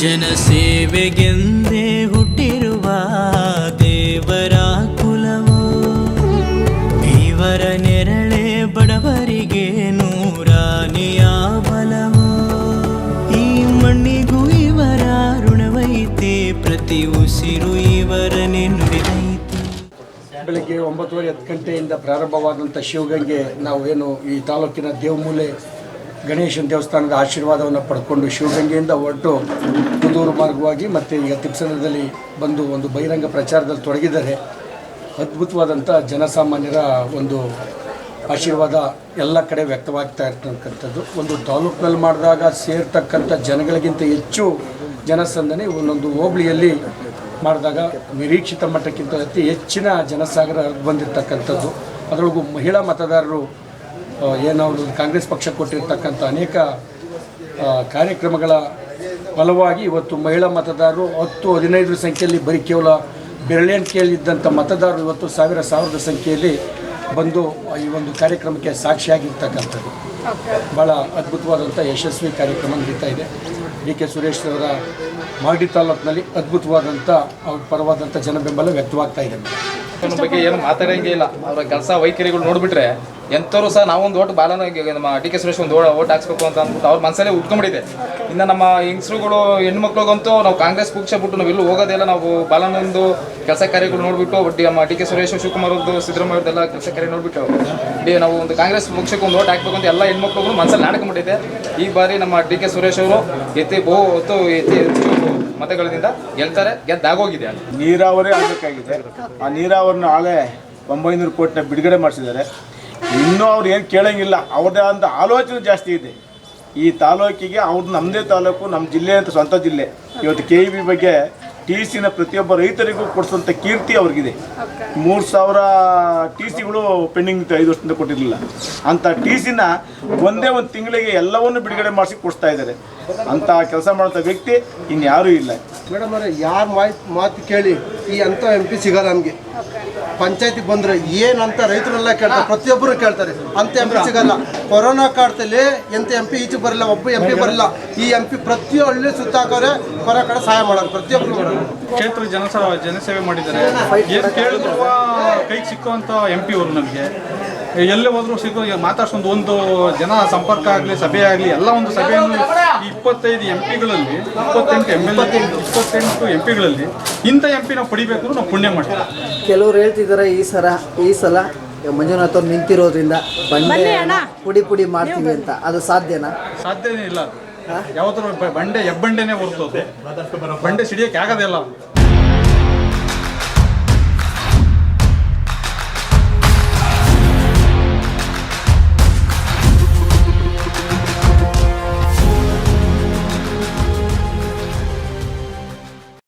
ಸೇವೆಗೆಂದೇ ಹುಟ್ಟಿರುವ ದೇವರ ಕುಲವು. ಇವರ ನೆರಳೆ ಬಡವರಿಗೆ ನೂರಾನಿಯ ಬಲವು. ಈ ಮಣ್ಣಿಗೂ ಇವರ ಋಣವೈತೆ, ಪ್ರತಿ ಉಸಿರು ಇವರನೇ ನುಡಿದೈತೆ ಬೆಳಗ್ಗೆ ಒಂಬತ್ತುವರೆ ಹತ್ತು ಗಂಟೆಯಿಂದ ಪ್ರಾರಂಭವಾದಂಥ ಶಿವಗಂಗೆ ನಾವು ಏನು ಈ ತಾಲೂಕಿನ ದೇವಮೂಲೆ ಗಣೇಶನ ದೇವಸ್ಥಾನದ ಆಶೀರ್ವಾದವನ್ನು ಪಡ್ಕೊಂಡು ಶಿವಗಂಗೆಯಿಂದ ಹೊರಟು ಕುದೂರು ಮಾರ್ಗವಾಗಿ ಮತ್ತು ಈಗ ತಿಪ್ಸನದಲ್ಲಿ ಬಂದು ಒಂದು ಬಹಿರಂಗ ಪ್ರಚಾರದಲ್ಲಿ ತೊಡಗಿದ್ದಾರೆ. ಅದ್ಭುತವಾದಂಥ ಜನಸಾಮಾನ್ಯರ ಒಂದು ಆಶೀರ್ವಾದ ಎಲ್ಲ ಕಡೆ ವ್ಯಕ್ತವಾಗ್ತಾ ಇರ್ತಕ್ಕಂಥದ್ದು. ಒಂದು ತಾಲೂಕಿನಲ್ಲಿ ಮಾಡಿದಾಗ ಸೇರ್ತಕ್ಕಂಥ ಜನಗಳಿಗಿಂತ ಹೆಚ್ಚು ಜನಸಂದಣಿ ಒಂದೊಂದು ಹೋಬಳಿಯಲ್ಲಿ ಮಾಡಿದಾಗ ನಿರೀಕ್ಷಿತ ಮಟ್ಟಕ್ಕಿಂತ ಅತಿ ಹೆಚ್ಚಿನ ಜನಸಾಗರ ಬಂದಿರತಕ್ಕಂಥದ್ದು. ಅದರೊಳಗೂ ಮಹಿಳಾ ಮತದಾರರು ಏನು ಕಾಂಗ್ರೆಸ್ ಪಕ್ಷ ಕೊಟ್ಟಿರ್ತಕ್ಕಂಥ ಅನೇಕ ಕಾರ್ಯಕ್ರಮಗಳ ಫಲವಾಗಿ ಇವತ್ತು ಮಹಿಳಾ ಮತದಾರರು ಹತ್ತು, ಹದಿನೈದರ ಸಂಖ್ಯೆಯಲ್ಲಿ ಬರೀ ಕೇವಲ ಬೆರಳೆಣಿಕೆಯಲ್ಲಿದ್ದಂಥ ಮತದಾರರು ಇವತ್ತು ಸಾವಿರ, ಸಾವಿರದ ಸಂಖ್ಯೆಯಲ್ಲಿ ಬಂದು ಈ ಒಂದು ಕಾರ್ಯಕ್ರಮಕ್ಕೆ ಸಾಕ್ಷಿಯಾಗಿರ್ತಕ್ಕಂಥದ್ದು. ಭಾಳ ಅದ್ಭುತವಾದಂಥ ಯಶಸ್ವಿ ಕಾರ್ಯಕ್ರಮ ನಡೀತಾ ಇದೆ. ಡಿ ಕೆ ಸುರೇಶ್ ಅವರ ಮಾಗಡಿ ತಾಲೂಕಿನಲ್ಲಿ ಅದ್ಭುತವಾದಂಥ, ಅವ್ರ ಪರವಾದಂಥ ಜನಬೆಂಬಲ ವ್ಯಕ್ತವಾಗ್ತಾ ಇದೆ. ಬಗ್ಗೆ ಏನು ಮಾತಾಡೋಂಗೇ ಇಲ್ಲ. ಅವರ ಕೆಲಸ ವೈಖರಿಗಳು ನೋಡ್ಬಿಟ್ರೆ ಎಂಥವ್ರು ಸಹ ನಾವೊಂದು ಓಟ್ ಬಾಲನ ನಮ್ಮ ಡಿ ಕೆ ಸುರೇಶ್ ಒಂದು ಓಟ್ ಹಾಕ್ಸ್ಬೇಕು ಅಂತ ಅಂದ್ಬಿಟ್ಟು ಅವ್ರ ಮನಸ್ಸಲ್ಲೇ ಉಟ್ಕೊಂಡ್ಬಿಟ್ಟಿದೆ. ಇನ್ನು ನಮ್ಮ ಹೆಂಗಸ್ರುಗಳು, ಹೆಣ್ಮಕ್ಳಿಗಂತೂ ನಾವು ಕಾಂಗ್ರೆಸ್ ಪಕ್ಷ ಬಿಟ್ಟು ನಾವು ಎಲ್ಲೂ ಹೋಗೋದಿಲ್ಲ ನಾವು ಬಾಲನೊಂದು ಕೆಲಸ ಕಾರ್ಯಗಳು ನೋಡಿಬಿಟ್ಟು ಡಿ ನಮ್ಮ ಡಿ ಕೆ ಸುರೇಶ್, ಶಿವಕುಮಾರ್ ಅವ್ರದ್ದು ಸಿದ್ದರಾಮಯ್ಯ ಕೆಲಸ ಕಾರ್ಯ ನೋಡಿಬಿಟ್ಟು, ಡಿ ನಾವು ಒಂದು ಕಾಂಗ್ರೆಸ್ ಪಕ್ಷಕ್ಕೆ ಒಂದು ಓಟ್ ಹಾಕ್ಬೇಕು ಅಂತ ಎಲ್ಲ ಹೆಣ್ಮಕ್ಳುಗಳು ಮನಸ್ಸಲ್ಲಿ ನಾಡ್ಕೊಂಡ್ಬಿಟ್ಟಿದೆ. ಈ ಬಾರಿ ನಮ್ಮ ಡಿ ಕೆ ಸುರೇಶ್ ಅವರು ಎತ್ತಿ ಬಹು ಹೊತ್ತು ಎತ್ತಿ ಮತಗಳಿಂದ ಗೆಲ್ತಾರೆ, ಗೆದ್ದಾಗೋಗಿದೆ ನೀರಾವರಿ ಆಗಬೇಕಾಗಿದೆ. ಆ ನೀರಾವರಿನ ಆಳೆ ಒಂಬೈನೂರು ಕೋಟಿನ ಬಿಡುಗಡೆ ಮಾಡಿಸಿದ್ದಾರೆ. ಇನ್ನೂ ಅವ್ರು ಏನು ಕೇಳೋಂಗಿಲ್ಲ. ಅವ್ರದ್ದೇ ಅಂತ ಆಲೋಚನೆ ಜಾಸ್ತಿ ಇದೆ. ಈ ತಾಲೂಕಿಗೆ ಅವ್ರದ್ದು ನಮ್ಮದೇ ತಾಲೂಕು ನಮ್ಮ ಜಿಲ್ಲೆ ಅಂತ ಸ್ವಂತ ಜಿಲ್ಲೆ. ಇವತ್ತು ಕೆ ಇ ಬಿ ಬಗ್ಗೆ ಟಿ ಸಿನ ಪ್ರತಿಯೊಬ್ಬ ರೈತರಿಗೂ ಕೊಡಿಸುವಂಥ ಕೀರ್ತಿ ಅವ್ರಿಗಿದೆ. ಮೂರು ಸಾವಿರ ಟಿ ಸಿಗಳು ಪೆಂಡಿಂಗ್ ಇತ್ತು ಐದು ವರ್ಷದಿಂದ ಕೊಟ್ಟಿರಲಿಲ್ಲ. ಅಂಥ ಟಿ ಸಿನ ಒಂದೇ ಒಂದು ತಿಂಗಳಿಗೆ ಎಲ್ಲವನ್ನು ಬಿಡುಗಡೆ ಮಾಡಿಸಿ ಕೊಡಿಸ್ತಾ ಇದ್ದಾರೆ. ಅಂಥ ಕೆಲಸ ಮಾಡೋಂಥ ವ್ಯಕ್ತಿ ಇನ್ಯಾರೂ ಇಲ್ಲ. ಮೇಡಮ್ ಅವರೇ ಯಾರ ಮಾಹಿತಿ ಮಾತು ಕೇಳಿ ಈ ಅಂತ ಎಂ ಪಿ ಸಿಗಲ್ಲ ನಮಗೆ. ಪಂಚಾಯತಿಗೆ ಬಂದ್ರೆ ಏನಂತ ರೈತರೆಲ್ಲ ಕೇಳ್ತಾರೆ, ಪ್ರತಿಯೊಬ್ಬರು ಕೇಳ್ತಾರೆ. ಅಂತ ಎಂ ಪಿ ಸಿಗಲ್ಲ. ಕೊರೋನಾ ಕಾಡ್ತಲ್ಲಿ ಎಂತ ಎಂ ಪಿ ಈಚೆ ಬರಲ್ಲ ಒಬ್ಬ ಎಂ ಪಿ ಬರಲ್ಲ ಈ ಎಂ ಪಿ ಪ್ರತಿ ಹಳ್ಳಿ ಸುತ್ತಾಕವ್ರೆ ಹೊರ ಕಡೆ ಸಹಾಯ ಮಾಡೋರು ಪ್ರತಿಯೊಬ್ಬರು ಕ್ಷೇತ್ರ ಜನಸ ಜನಸೇವೆ ಮಾಡಿದ್ದಾರೆ. ಕೈಗೆ ಸಿಕ್ಕುವಂಥ ಎಂ ಪಿ ಅವರು ನಮಗೆ. ಎಲ್ಲೇ ಹೋದ್ರು ಸಿಗೋ ಈಗ ಮಾತಾಡ್ಸೊಂದು ಒಂದು ಜನ ಸಂಪರ್ಕ ಆಗಲಿ ಸಭೆ ಆಗಲಿ ಎಲ್ಲ ಒಂದು ಸಭೆಯನ್ನು ಈ ಇಪ್ಪತ್ತೈದು ಎಂ ಪಿಗಳಲ್ಲಿ ಇಪ್ಪತ್ತೆಂಟು ಎಂ ಎಲ್ ಇಪ್ಪತ್ತೆಂಟು ಎಂ ಪಿಗಳಲ್ಲಿ ಇಂಥ ಎಂ ಪಿ ನಾವು ಪಡಿಬೇಕು ನಾವು ಪುಣ್ಯ ಮಾಡ್ತೀವಿ. ಕೆಲವ್ರು ಹೇಳ್ತಿದ್ದಾರೆ ಈ ಸಲ ಈ ಸಲ ಮಂಜುನಾಥ್ ಅವ್ರು ನಿಂತಿರೋದ್ರಿಂದ ಬಂಡೆ ಪುಡಿ ಪುಡಿ ಮಾಡ್ತೀವಿ ಅಂತ. ಅದು ಸಾಧ್ಯನಾ? ಸಾಧ್ಯನೇ ಇಲ್ಲ ಅದು. ಯಾವತ್ತೂ ಬಂಡೆ ಹೆಬ್ಬಂಡೆನೇ ಹೊರತೋದೆ ಬಂಡೆ ಸಿಡಿಯೋಕೆ ಆಗೋದೇ ಇಲ್ಲ.